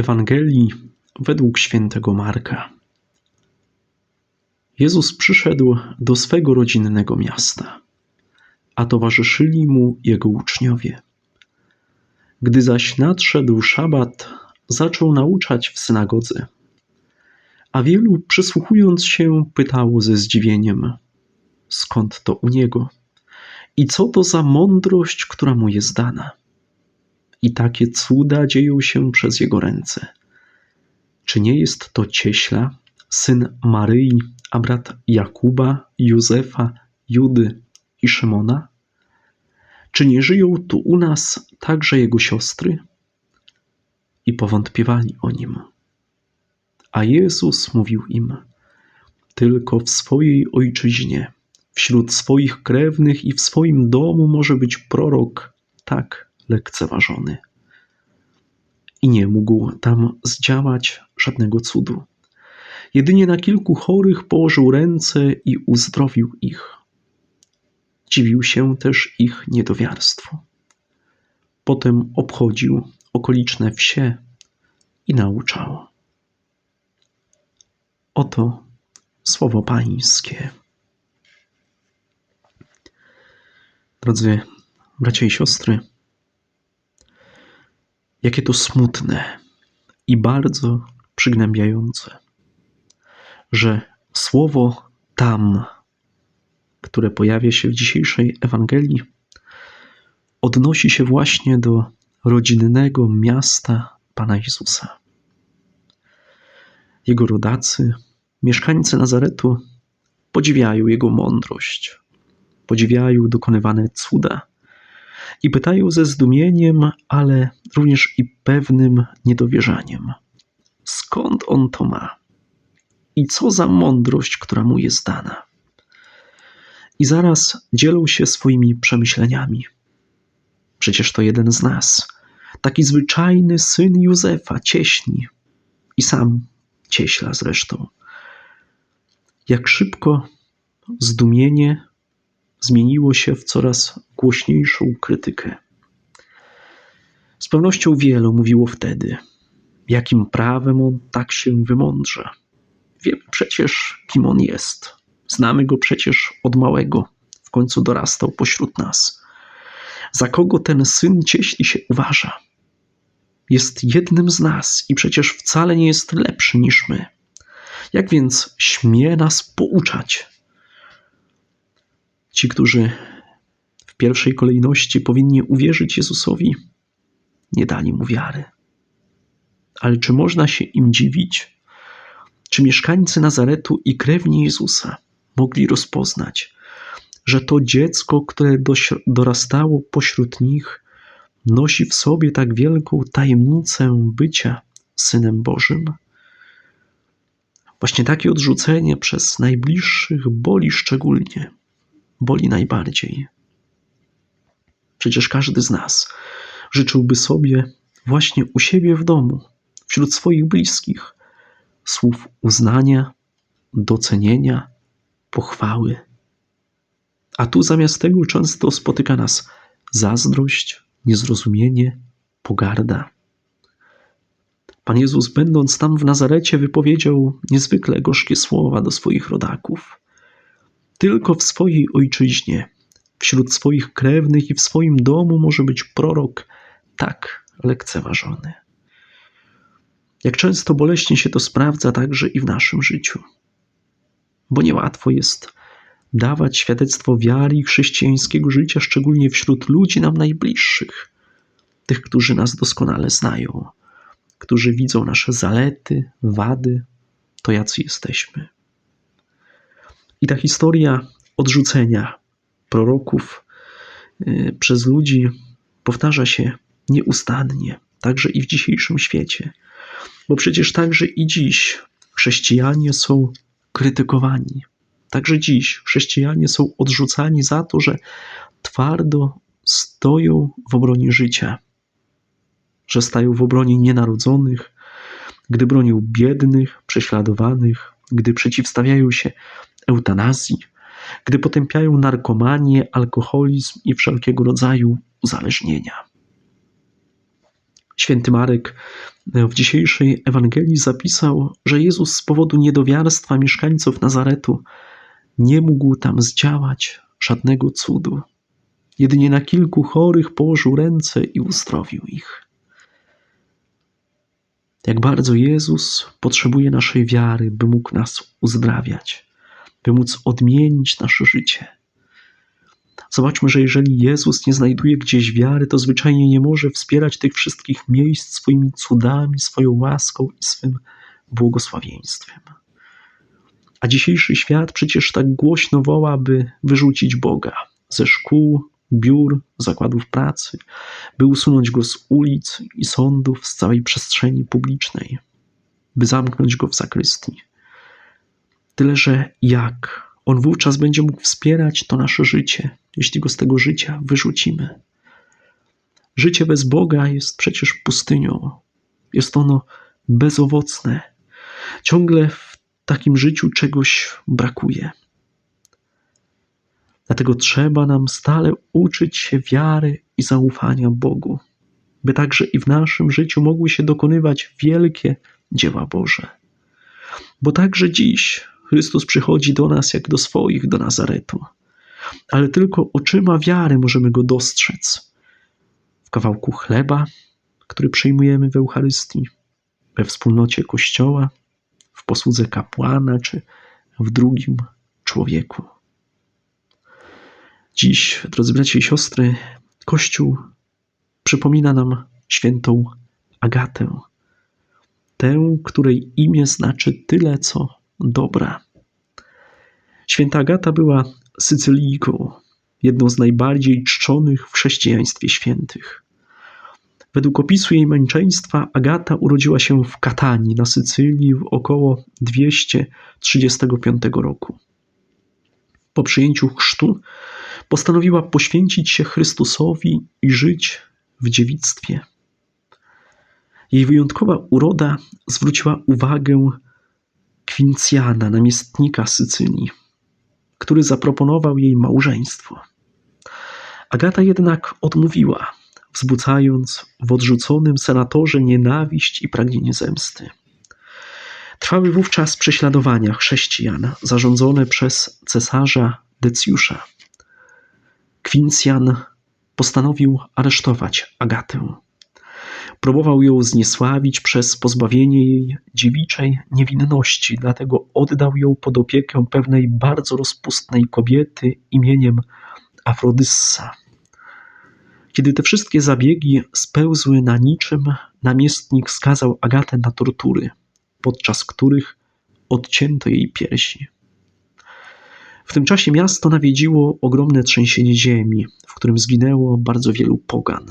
Ewangelii według świętego Marka. Jezus przyszedł do swego rodzinnego miasta, a towarzyszyli mu jego uczniowie. Gdy zaś nadszedł szabat, zaczął nauczać w synagodze. A wielu, przysłuchując się, pytało ze zdziwieniem: skąd to u niego? I co to za mądrość, która mu jest dana? I takie cuda dzieją się przez jego ręce. Czy nie jest to cieśla, syn Maryi, a brat Jakuba, Józefa, Judy i Szymona? Czy nie żyją tu u nas także jego siostry? I powątpiewali o nim. A Jezus mówił im: Tylko w swojej ojczyźnie, wśród swoich krewnych i w swoim domu może być prorok tak lekceważony. I nie mógł tam zdziałać żadnego cudu. Jedynie na kilku chorych położył ręce i uzdrowił ich. Dziwił się też ich niedowiarstwu. Potem obchodził okoliczne wsie i nauczał. Oto słowo Pańskie. Drodzy bracia i siostry, jakie to smutne i bardzo przygnębiające, że słowo tam, które pojawia się w dzisiejszej Ewangelii, odnosi się właśnie do rodzinnego miasta Pana Jezusa. Jego rodacy, mieszkańcy Nazaretu podziwiają jego mądrość, podziwiają dokonywane cuda i pytają ze zdumieniem, ale również i pewnym niedowierzaniem: skąd on to ma? I co za mądrość, która mu jest dana? I zaraz dzielą się swoimi przemyśleniami. Przecież to jeden z nas, taki zwyczajny syn Józefa, cieśni i sam cieśla zresztą. Jak szybko zdumienie zmieniło się w coraz głośniejszą krytykę. Z pewnością wielu mówiło wtedy, jakim prawem on tak się wymądrza. Wiemy przecież, kim on jest. Znamy go przecież od małego. W końcu dorastał pośród nas. Za kogo ten syn cieśli się uważa? Jest jednym z nas i przecież wcale nie jest lepszy niż my. Jak więc śmie nas pouczać? Ci, którzy pierwszej kolejności powinni uwierzyć Jezusowi, nie dali mu wiary. Ale czy można się im dziwić? Czy mieszkańcy Nazaretu i krewni Jezusa mogli rozpoznać, że to dziecko, które dorastało pośród nich, nosi w sobie tak wielką tajemnicę bycia Synem Bożym? Właśnie takie odrzucenie przez najbliższych boli szczególnie, boli najbardziej. Przecież każdy z nas życzyłby sobie właśnie u siebie w domu, wśród swoich bliskich, słów uznania, docenienia, pochwały. A tu zamiast tego często spotyka nas zazdrość, niezrozumienie, pogarda. Pan Jezus, będąc tam w Nazarecie, wypowiedział niezwykle gorzkie słowa do swoich rodaków. Tylko w swojej ojczyźnie, wśród swoich krewnych i w swoim domu może być prorok tak lekceważony. Jak często boleśnie się to sprawdza także i w naszym życiu. Bo niełatwo jest dawać świadectwo wiary i chrześcijańskiego życia, szczególnie wśród ludzi nam najbliższych, tych, którzy nas doskonale znają, którzy widzą nasze zalety, wady, to jacy jesteśmy. I ta historia odrzucenia proroków y, przez ludzi powtarza się nieustannie, także i w dzisiejszym świecie. Bo przecież także i dziś chrześcijanie są krytykowani. Także dziś chrześcijanie są odrzucani za to, że twardo stoją w obronie życia, że stają w obronie nienarodzonych, gdy bronią biednych, prześladowanych, gdy przeciwstawiają się eutanazji, gdy potępiają narkomanię, alkoholizm i wszelkiego rodzaju uzależnienia. Święty Marek w dzisiejszej Ewangelii zapisał, że Jezus z powodu niedowiarstwa mieszkańców Nazaretu nie mógł tam zdziałać żadnego cudu. Jedynie na kilku chorych położył ręce i uzdrowił ich. Jak bardzo Jezus potrzebuje naszej wiary, by mógł nas uzdrawiać, by móc odmienić nasze życie. Zobaczmy, że jeżeli Jezus nie znajduje gdzieś wiary, to zwyczajnie nie może wspierać tych wszystkich miejsc swoimi cudami, swoją łaską i swym błogosławieństwem. A dzisiejszy świat przecież tak głośno woła, by wyrzucić Boga ze szkół, biur, zakładów pracy, by usunąć go z ulic i sądów, z całej przestrzeni publicznej, by zamknąć go w zakrystii. Tyle, że jak on wówczas będzie mógł wspierać to nasze życie, jeśli go z tego życia wyrzucimy? Życie bez Boga jest przecież pustynią. Jest ono bezowocne. Ciągle w takim życiu czegoś brakuje. Dlatego trzeba nam stale uczyć się wiary i zaufania Bogu, by także i w naszym życiu mogły się dokonywać wielkie dzieła Boże. Bo także dziś Chrystus przychodzi do nas jak do swoich, do Nazaretu, ale tylko oczyma wiary możemy go dostrzec. W kawałku chleba, który przyjmujemy w Eucharystii, we wspólnocie Kościoła, w posłudze kapłana czy w drugim człowieku. Dziś, drodzy bracia i siostry, Kościół przypomina nam świętą Agatę, tę, której imię znaczy tyle, co dobra. Święta Agata była Sycylijką, jedną z najbardziej czczonych w chrześcijaństwie świętych. Według opisu jej męczeństwa Agata urodziła się w Katanii na Sycylii w około 235 roku. Po przyjęciu chrztu postanowiła poświęcić się Chrystusowi i żyć w dziewictwie. Jej wyjątkowa uroda zwróciła uwagę Quincjana, namiestnika Sycylii, który zaproponował jej małżeństwo. Agata jednak odmówiła, wzbudzając w odrzuconym senatorze nienawiść i pragnienie zemsty. Trwały wówczas prześladowania chrześcijan zarządzone przez cesarza Decjusza. Quincjan postanowił aresztować Agatę. Próbował ją zniesławić przez pozbawienie jej dziewiczej niewinności, dlatego oddał ją pod opiekę pewnej bardzo rozpustnej kobiety imieniem Afrodyssa. Kiedy te wszystkie zabiegi spełzły na niczym, namiestnik skazał Agatę na tortury, podczas których odcięto jej piersi. W tym czasie miasto nawiedziło ogromne trzęsienie ziemi, w którym zginęło bardzo wielu pogan.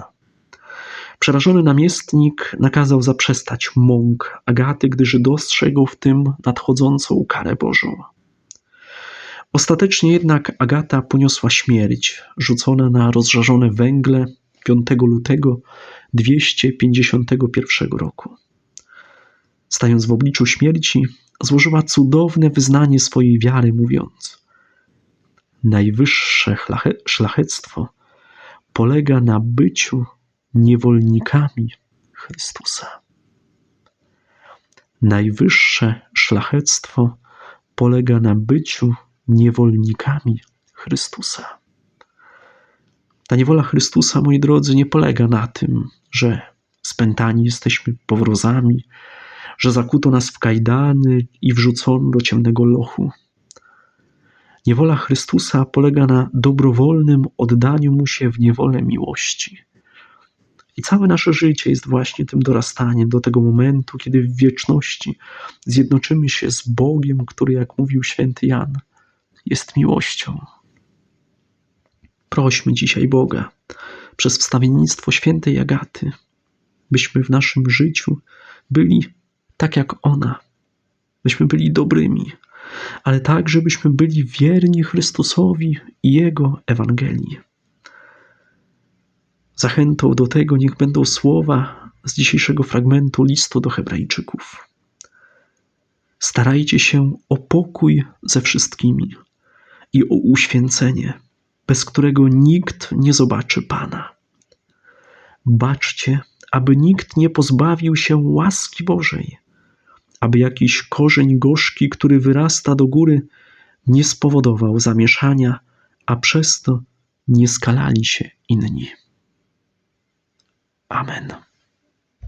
Przerażony namiestnik nakazał zaprzestać mąk Agaty, gdyż dostrzegł w tym nadchodzącą karę Bożą. Ostatecznie jednak Agata poniosła śmierć, rzucona na rozżarzone węgle 5 lutego 251 roku. Stając w obliczu śmierci, złożyła cudowne wyznanie swojej wiary, mówiąc: Najwyższe szlachectwo polega na byciu niewolnikami Chrystusa. Najwyższe szlachectwo polega na byciu niewolnikami Chrystusa. Ta niewola Chrystusa, moi drodzy, nie polega na tym, że spętani jesteśmy powrozami, że zakuto nas w kajdany i wrzucono do ciemnego lochu. Niewola Chrystusa polega na dobrowolnym oddaniu mu się w niewolę miłości. I całe nasze życie jest właśnie tym dorastaniem do tego momentu, kiedy w wieczności zjednoczymy się z Bogiem, który, jak mówił święty Jan, jest miłością. Prośmy dzisiaj Boga przez wstawiennictwo świętej Agaty, byśmy w naszym życiu byli tak jak ona, byśmy byli dobrymi, ale tak, żebyśmy byli wierni Chrystusowi i Jego Ewangelii. Zachętą do tego niech będą słowa z dzisiejszego fragmentu listu do Hebrajczyków. Starajcie się o pokój ze wszystkimi i o uświęcenie, bez którego nikt nie zobaczy Pana. Baczcie, aby nikt nie pozbawił się łaski Bożej, aby jakiś korzeń gorzki, który wyrasta do góry, nie spowodował zamieszania, a przez to nie skalali się inni. Amen.